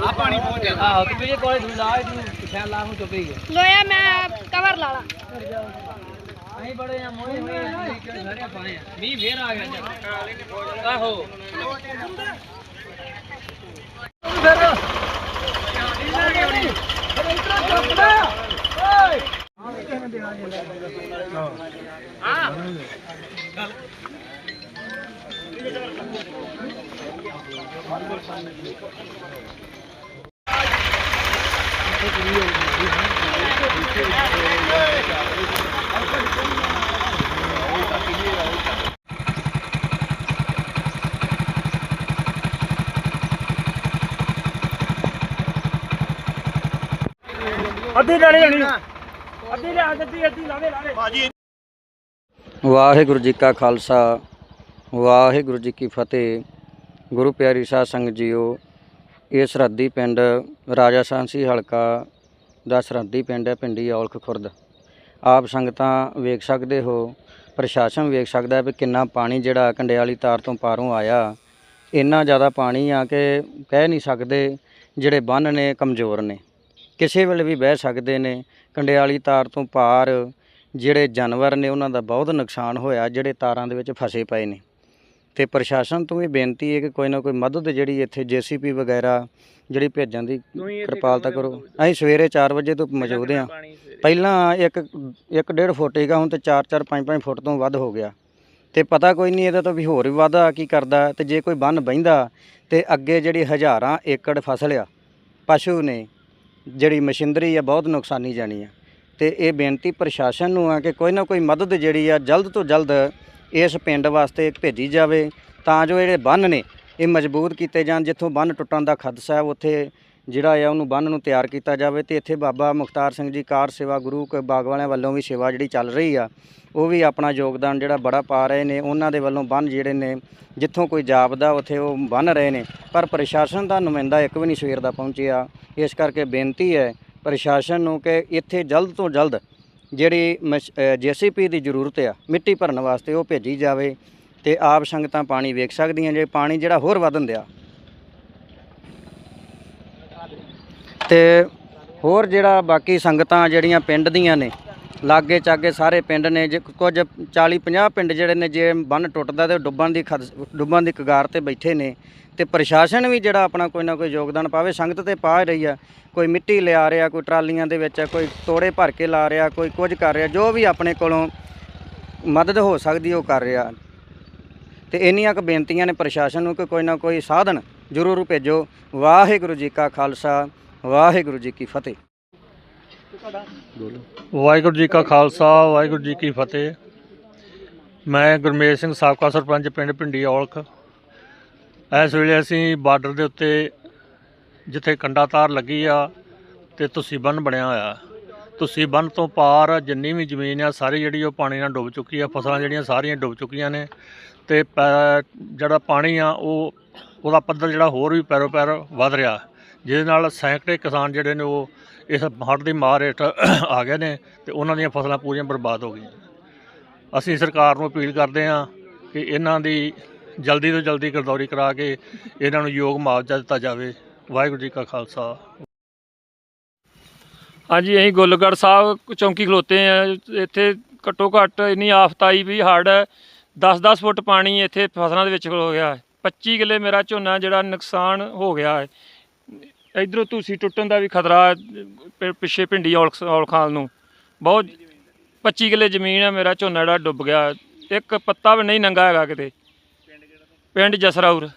ਆ ਪਾਣੀ ਪਹੁੰਚ ਜਾਂਦਾ ਆਹ ਤੂੰ ਮੇਰੇ ਕੋਲੇ ਦੂ ਲਾ ਤੂੰ ਪਿਛਾ ਲਾ ਨੂੰ ਚੁੱਕ ਗਈ ਲੋਇਆ ਮੈਂ ਕਵਰ ਲਾ ਲਾ। ਅਸੀਂ ਬੜੇ ਆ ਮੋਏ ਹੋਏ ਸਾਰੇ ਪਾਏ ਆ ਮੀਂਹ ਫੇਰ ਆ ਗਿਆ ਆਹੋ। ਅੱਧੀ ਲੈਣੀ ਹੋਣੀ। ਅੱਧੀ ਲਿਆ ਅੱਧੀ ਅੱਧੀ ਲਾਵੇ ਲਾਵੇ ਵਾਹਿਗੁਰੂ ਜੀ ਕਾ ਖਾਲਸਾ ਵਾਹਿਗੁਰੂ ਜੀ ਕੀ ਫਤਿਹ। ਗੁਰੂ ਪਿਆਰੀ ਸਾਧ ਸੰਗਤ ਜੀਓ ਇਹ ਸਰਹੱਦੀ ਪਿੰਡ ਰਾਜਾ ਸਾਂਸੀ ਹਲਕਾ ਦਾ ਸਰਹੱਦੀ ਪਿੰਡ ਹੈ ਪਿੰਡੀ ਔਲਖ ਖੁਰਦ। ਆਪ ਸੰਗਤਾਂ ਵੇਖ ਸਕਦੇ ਹੋ ਪ੍ਰਸ਼ਾਸਨ ਵੇਖ ਸਕਦਾ ਹੈ ਵੀ ਕਿੰਨਾ ਪਾਣੀ ਜਿਹੜਾ ਕੰਡਿਆਲੀ ਤਾਰ ਤੋਂ ਪਾਰੋਂ ਆਇਆ। ਇੰਨਾ ਜ਼ਿਆਦਾ ਪਾਣੀ ਆ ਕਿ ਕਹਿ ਨਹੀਂ ਸਕਦੇ ਜਿਹੜੇ ਬੰਨ ਨੇ ਕਮਜ਼ੋਰ ਨੇ। ਕਿਸੇ ਵੇਲੇ ਵੀ ਬਹਿ ਸਕਦੇ ਨੇ ਕੰਡਿਆਲੀ ਤਾਰ ਤੋਂ ਪਾਰ ਜਿਹੜੇ ਜਾਨਵਰ ਨੇ ਉਹਨਾਂ ਦਾ ਬਹੁਤ ਨੁਕਸਾਨ ਹੋਇਆ ਜਿਹੜੇ ਤਾਰਾਂ ਦੇ ਵਿੱਚ ਫਸੇ ਪਏ ਨੇ। ਤੇ ਪ੍ਰਸ਼ਾਸਨ ਤੋਂ ਇਹ ਬੇਨਤੀ ਹੈ ਕਿ ਕੋਈ ਨਾ ਕੋਈ ਮਦਦ ਜਿਹੜੀ ਇੱਥੇ ਜੀਸੀਪੀ ਵਗੈਰਾ ਜਿਹੜੀ ਭੇਜਣ ਦੀ ਕਿਰਪਾਲਤਾ ਕਰੋ। ਅਸੀਂ ਸਵੇਰੇ 4 ਵਜੇ ਤੋਂ ਮੌਜੂਦ ਹਾਂ। ਪਹਿਲਾਂ ਇੱਕ ਇੱਕ ਡੇਢ ਫੁੱਟ ਸੀਗਾ ਹੁਣ ਤੇ 4 4 5 5 ਫੁੱਟ ਤੋਂ ਵੱਧ ਹੋ ਗਿਆ। ਤੇ ਪਤਾ ਕੋਈ ਨਹੀਂ ਇਹਦਾ ਤਾਂ ਵੀ ਹੋਰ ਵੀ ਵਾਧਾ ਕੀ ਕਰਦਾ ਤੇ ਜੇ ਕੋਈ ਬੰਨ ਬਹਿੰਦਾ ਤੇ ਅੱਗੇ ਜਿਹੜੀ ਹਜ਼ਾਰਾਂ ਏਕੜ ਫਸਲ ਆ ਪਸ਼ੂ ਨੇ ਜਿਹੜੀ ਮਸ਼ੀਨਰੀ ਆ ਬਹੁਤ ਨੁਕਸਾਨੀ ਜਾਣੀ ਆ। ਤੇ ਇਹ ਬੇਨਤੀ ਪ੍ਰਸ਼ਾਸਨ ਨੂੰ ਆ ਕਿ ਕੋਈ ਨਾ ਕੋਈ ਮਦਦ ਜਿਹੜੀ ਆ ਜਲਦ ਤੋਂ ਜਲਦ ਇਸ ਪਿੰਡ ਵਾਸਤੇ ਭੇਜੀ ਜਾਵੇ, ਤਾਂ ਜੋ ਜਿਹੜੇ ਬੰਨ ਨੇ, ਇਹ ਮਜ਼ਬੂਤ ਕੀਤੇ ਜਾਣ, ਜਿੱਥੋਂ ਬੰਨ ਟੁੱਟਣ ਦਾ ਖਦਸ਼ਾ ਹੈ, ਉੱਥੇ ਜਿਹੜਾ ਆ ਉਹਨੂੰ ਬੰਨ ਨੂੰ ਤਿਆਰ ਕੀਤਾ ਜਾਵੇ ਤੇ ਇੱਥੇ ਬਾਬਾ ਮੁਖਤਾਰ ਸਿੰਘ ਜੀ ਕਾਰ ਸੇਵਾ ਗੁਰੂ ਕ ਬਾਗ ਵਾਲਿਆਂ ਵੱਲੋਂ ਵੀ ਸੇਵਾ ਜਿਹੜੀ ਚੱਲ ਰਹੀ ਆ, ਉਹ ਵੀ ਆਪਣਾ ਯੋਗਦਾਨ ਜਿਹੜਾ ਬੜਾ ਪਾ ਰਹੇ ਨੇ, ਉਹਨਾਂ ਦੇ ਵੱਲੋਂ ਬੰਨ ਜਿਹੜੇ ਨੇ, ਜਿੱਥੋਂ ਕੋਈ ਜਾਪਦਾ ਉੱਥੇ ਉਹ ਬੰਨ ਰਹੇ ਨੇ। ਪਰ ਪ੍ਰਸ਼ਾਸਨ ਦਾ ਨੁਮਾਇੰਦਾ ਇੱਕ ਵੀ ਨਹੀਂ ਸਵੇਰ ਦਾ ਪਹੁੰਚਿਆ। ਇਸ ਕਰਕੇ ਬੇਨਤੀ ਹੈ ਪ੍ਰਸ਼ਾਸਨ ਨੂੰ ਕਿ ਇੱਥੇ ਜਲਦ ਤੋਂ ਜਲਦ ਜਿਹੜੀ ਜੀਸੀਪੀ ਦੀ ਜ਼ਰੂਰਤ ਆ, ਮਿੱਟੀ ਭਰਨ ਵਾਸਤੇ ਉਹ ਭੇਜੀ ਜਾਵੇ ਤੇ ਆਪ ਸੰਗਤਾਂ ਪਾਣੀ ਵੇਖ ਸਕਦੀਆਂ ਜੇ ਪਾਣੀ ਜਿਹੜਾ ਹੋਰ ਵਧਣ ਦਿਆ ਤੇ ਹੋਰ ਜਿਹੜਾ ਬਾਕੀ ਸੰਗਤਾਂ ਜਿਹੜੀਆਂ ਪਿੰਡ ਦੀਆਂ ਨੇ, ਲਾਗੇ ਚਾਗੇ ਸਾਰੇ ਪਿੰਡ ਨੇ, ਜੇ ਕੁਝ 40 50 ਪਿੰਡ ਜਿਹੜੇ ਨੇ, ਜੇ ਬੰਨ ਟੁੱਟਦਾ ਤੇ ਡੁੱਬਣ ਦੀ ਖਦ- ਡੁੱਬਣ ਦੀ ਕਗਾਰ ਤੇ ਬੈਠੇ ਨੇ ਤੇ ਪ੍ਰਸ਼ਾਸਨ ਵੀ ਜਿਹੜਾ ਆਪਣਾ ਕੋਈ ਨਾ ਕੋਈ ਯੋਗਦਾਨ ਪਾਵੇ, ਸੰਗਤ ਤੇ ਪਾ ਰਹੀ ਆ, ਕੋਈ ਮਿੱਟੀ ਲਿਆ ਰਿਹਾ, ਕੋਈ ਟਰਾਲੀਆਂ ਦੇ ਵਿੱਚ, ਕੋਈ ਤੋੜੇ ਭਰ ਕੇ ਲਾ ਰਿਹਾ, ਕੋਈ ਕੁਝ ਕਰ ਰਿਹਾ, ਜੋ ਵੀ ਆਪਣੇ ਕੋਲੋਂ ਮਦਦ ਹੋ ਸਕਦੀ ਉਹ ਕਰ ਰਿਹਾ। ਤੇ ਇੰਨੀਆਂ ਕੁ ਬੇਨਤੀਆਂ ਨੇ ਪ੍ਰਸ਼ਾਸਨ ਨੂੰ ਕਿ ਕੋਈ ਨਾ ਕੋਈ ਸਾਧਨ ਜ਼ਰੂਰ ਭੇਜੋ। ਵਾਹਿਗੁਰੂ ਜੀ ਕਾ ਖਾਲਸਾ ਵਾਹਿਗੁਰੂ ਜੀ ਕੀ ਫਤਿਹ। ਵਾਹਿਗੁਰੂ ਜੀ ਕਾ ਖਾਲਸਾ, ਵਾਹਿਗੁਰੂ ਜੀ ਕੀ ਫਤਿਹ। ਮੈਂ ਗੁਰਮੇਜ ਸਿੰਘ ਸਾਬਕਾ ਸਰਪੰਚ ਪਿੰਡ ਪਿੰਡੀ ਔਲਖ। ਇਸ ਵੇਲੇ ਅਸੀਂ ਬਾਰਡਰ ਦੇ ਉੱਤੇ ਜਿੱਥੇ ਕੰਡਾ ਤਾਰ ਲੱਗੀ ਆ ਤੇ ਤੁਸੀਂ ਬੰਨ ਬਣਿਆ ਹੋਇਆ। ਤੁਸੀਂ ਬੰਨ ਤੋਂ ਪਾਰ ਜਿੰਨੀ ਵੀ ਜ਼ਮੀਨ ਆ, ਸਾਰੀ ਜਿਹੜੀ ਉਹ ਪਾਣੀ ਨਾਲ ਡੁੱਬ ਚੁੱਕੀ ਆ, ਫਸਲਾਂ ਜਿਹੜੀਆਂ ਸਾਰੀਆਂ ਡੁੱਬ ਚੁੱਕੀਆਂ ਨੇ ਤੇ ਪੈ- ਜਿਹੜਾ ਪਾਣੀ ਆ, ਉਹ ਉਹਦਾ ਪੱਧਰ ਜਿਹੜਾ ਹੋਰ ਵੀ ਪੈਰੋ ਪੈਰ ਵੱਧ ਰਿਹਾ। ਜਿਹਦੇ ਨਾਲ ਸੈਂਕੜੇ ਕਿਸਾਨ ਜਿਹੜੇ ਨੇ ਉਹ ਇਸ ਹੜ੍ਹ ਦੀ ਮਾਰ ਹੇਠ ਆ ਗਏ ਨੇ ਤੇ ਉਹਨਾਂ ਦੀਆਂ ਫਸਲਾਂ ਪੂਰੀਆਂ ਬਰਬਾਦ ਹੋ ਗਈਆਂ। ਅਸੀਂ ਸਰਕਾਰ ਨੂੰ ਅਪੀਲ ਕਰਦੇ ਹਾਂ ਕਿ ਇਹਨਾਂ ਦੀ ਜਲਦੀ ਤੋਂ ਜਲਦੀ ਗਰਦੌਰੀ ਕਰਾ ਕੇ ਇਹਨਾਂ ਨੂੰ ਯੋਗ ਮੁਆਵਜ਼ਾ ਦਿੱਤਾ ਜਾਵੇ। ਵਾਹਿਗੁਰੂ ਜੀ ਕਾ ਖਾਲਸਾ। ਹਾਂਜੀ, ਅਸੀਂ ਗੁੱਲਗੜ੍ਹ ਸਾਹਿਬ ਚੌਂਕੀ ਖਲੋਤੇ ਆ ਇੱਥੇ ਘੱਟੋ ਘੱਟ ਇੰਨੀ ਆਫਤ ਆਈ ਵੀ ਹੜ੍ਹ ਹੈ 10-10 ਫੁੱਟ ਪਾਣੀ ਇੱਥੇ ਫਸਲਾਂ ਦੇ ਵਿੱਚ ਖਲੋ ਗਿਆ। ਹੈ 25 ਕਿੱਲੇ ਮੇਰਾ ਝੋਨਾ ਜਿਹੜਾ ਨੁਕਸਾਨ ਹੋ ਗਿਆ ਹੈ। ਇਧਰੋਂ ਤੁਸੀਂ ਟੁੱਟਣ ਦਾ ਵੀ ਖਤਰਾ ਹੈ, ਪਿੱਛੇ ਭਿੰਡੀ ਔਲਖ ਔਲਖਾਲ ਨੂੰ। ਬਹੁਤ 25 ਕਿੱਲੇ ਜ਼ਮੀਨ ਹੈ ਮੇਰਾ ਝੋਨਾ ਜਿਹੜਾ ਡੁੱਬ ਗਿਆ। ਇੱਕ ਪੱਤਾ ਵੀ ਨਹੀਂ ਨੰਗਾ ਹੈਗਾ ਕਿਤੇ। ਪਿੰਡ ਜਸਰਾਉਰ।